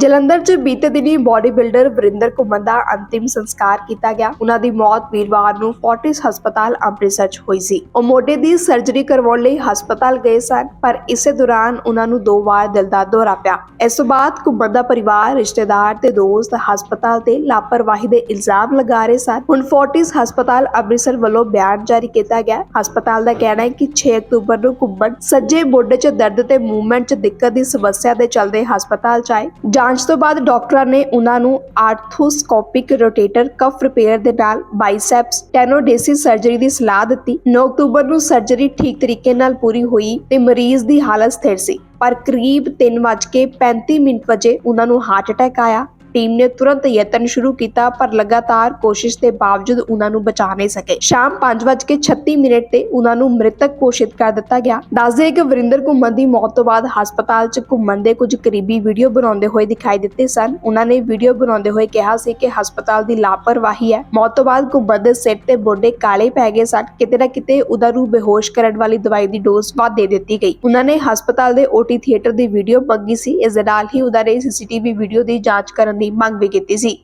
ਜਲੰਧਰ 'ਚ ਬੀਤੇ ਦਿਨੀ ਬਾਡੀ ਬਿਲਡਰ ਵਰਿੰਦਰ ਘੁੰਮਣ ਦਾ ਅੰਤਿਮ ਸੰਸਕਾਰ ਕੀਤਾ ਗਿਆ। ਉਹਨਾਂ ਦੀ ਮੌਤ ਵੀਰਵਾਰ ਨੂੰ ਫੋਰਟਿਸ ਹਸਪਤਾਲ ਅੰਮ੍ਰਿਤਸਰ 'ਚ ਹੋਈ ਸੀ। ਉਹ ਮੋਢੇ ਦੀ ਸਰਜਰੀ ਕਰਵਾਉਣ ਲਈ ਹਸਪਤਾਲ ਗਏ ਸਨ, ਪਰ ਇਸੇ ਦੌਰਾਨ ਉਹਨਾਂ ਨੂੰ ਦੋ ਵਾਰ ਦਿਲ ਦਾ ਦੌਰਾ ਪਿਆ। ਇਸ ਤੋਂ ਬਾਅਦ ਘੁੰਮਣ ਦਾ ਪਰਿਵਾਰ, ਰਿਸ਼ਤੇਦਾਰ ਤੇ ਦੋਸਤ ਹਸਪਤਾਲ ਤੇ ਲਾਪਰਵਾਹੀ ਦੇ ਇਲਜ਼ਾਮ ਲਗਾ ਰਹੇ ਸਨ। ਹੁਣ ਫੋਰਟਿਸ ਹਸਪਤਾਲ ਅੰਮ੍ਰਿਤਸਰ ਵੱਲੋਂ ਬਿਆਨ ਜਾਰੀ ਕੀਤਾ ਗਿਆ। ਹਸਪਤਾਲ ਦਾ ਕਹਿਣਾ ਹੈ ਕਿ 6 ਅਕਤੂਬਰ ਨੂੰ ਘੁੰਮਣ ਸੱਜੇ ਮੋਢੇ 'ਚ ਦਰਦ ਤੇ ਮੂਵਮੈਂਟ 'ਚ ਦਿੱਕਤ ਦੀ ਸਮੱਸਿਆ ਦੇ ਚੱਲਦੇ ਹਸਪਤਾਲ 'ਚ ਆਏ। ਜਾਂਚ ਤੋਂ ਬਾਅਦ ਡਾਕਟਰਾਂ ਨੇ ਉਹਨਾਂ ਨੂੰ ਆਰਥੋਸਕੋਪਿਕ ਰੋਟੇਟਰ ਕਫ ਰਿਪੇਅਰ ਦੇ ਨਾਲ ਬਾਈਸੈਪਸ, ਟੈਨੋਡੇਸਿਸ ਸਰਜਰੀ ਦੀ ਸਲਾਹ ਦਿੱਤੀ। 9 ਅਕਤੂਬਰ ਨੂੰ ਸਰਜਰੀ ਠੀਕ ਤਰੀਕੇ ਨਾਲ ਪੂਰੀ ਹੋਈ ਤੇ ਮਰੀਜ਼ ਦੀ ਹਾਲਤ ਸਥਿਰ ਸੀ। ਪਰ ਕਰੀਬ 3:35 ਮਿੰਟ ਵਜੇ ਉਹਨਾਂ ਨੂੰ ਹਾਰਟ ਅਟੈਕ ਆਇਆ। ਟੀਮ ਨੇ ਤੁਰੰਤ ਯਤਨ ਸ਼ੁਰੂ ਕੀਤਾ, ਪਰ ਲਗਾਤਾਰ ਕੋਸ਼ਿਸ਼ ਦੇ ਬਾਵਜੂਦ ਉਹਨਾਂ ਨੂੰ ਬਚਾ ਨਹੀਂ ਸਕੇ। ਸ਼ਾਮ 5:36 ਮਿੰਟ ਤੇ ਉਹਨਾਂ ਨੂੰ ਮ੍ਰਿਤਕ ਘੋਸ਼ਿਤ ਕਰ ਦਿੱਤਾ ਗਿਆ। ਦੱਸਦੇ ਕਿ ਵਰਿੰਦਰ ਘੁੰਮਣ ਦੀ ਮੌਤ ਤੋਂ ਬਾਅਦ ਹਸਪਤਾਲ 'ਚ ਘੁੰਮਣ ਦੇ ਕੁਝ ਕਰੀਬੀ ਵੀਡੀਓ ਬਣਾਉਂਦੇ ਹੋਏ ਦਿਖਾਈ ਦਿੱਤੇ ਸਨ। ਉਹਨਾਂ ਨੇ ਵੀਡੀਓ ਬਣਾਉਂਦੇ ਹੋਏ ਕਿਹਾ ਸੀ ਕਿ ਹਸਪਤਾਲ ਦੀ ਲਾਪਰਵਾਹੀ ਹੈ। ਮੌਤ ਤੋਂ ਬਾਅਦ ਘੁੰਮਣ ਦੇ ਸਿਰ ਤੇ ਬੋਡੇ ਕਾਲੇ ਪੈ ਗਏ ਸਨ। ਕਿਤੇ ਨਾ ਕਿਤੇ ਉਹਦਾ ਨੂੰ ਬੇਹੋਸ਼ ਕਰਨ ਵਾਲੀ ਦਵਾਈ ਦੀ ਡੋਜ਼ ਵੱਧ ਦੇ ਦਿੱਤੀ ਗਈ। ਉਹਨਾਂ ਨੇ ਹਸਪਤਾਲ ਦੇ ਓਟੀ ਥੀਏਟਰ ਦੀ ਵੀਡੀਓ ਮੰਗੀ ਸੀ। ਇਸ ਦੇ ਨਾਲ ਹੀ ਉਹਨਾਂ ਨੇ ਸੀਸੀਟੀਵੀ ਵੀਡੀਓ ਦੀ ਜਾਂਚ ਕਰਨ ਦੀ ਮੰਗ ਵੀ ਕੀਤੀ ਸੀ।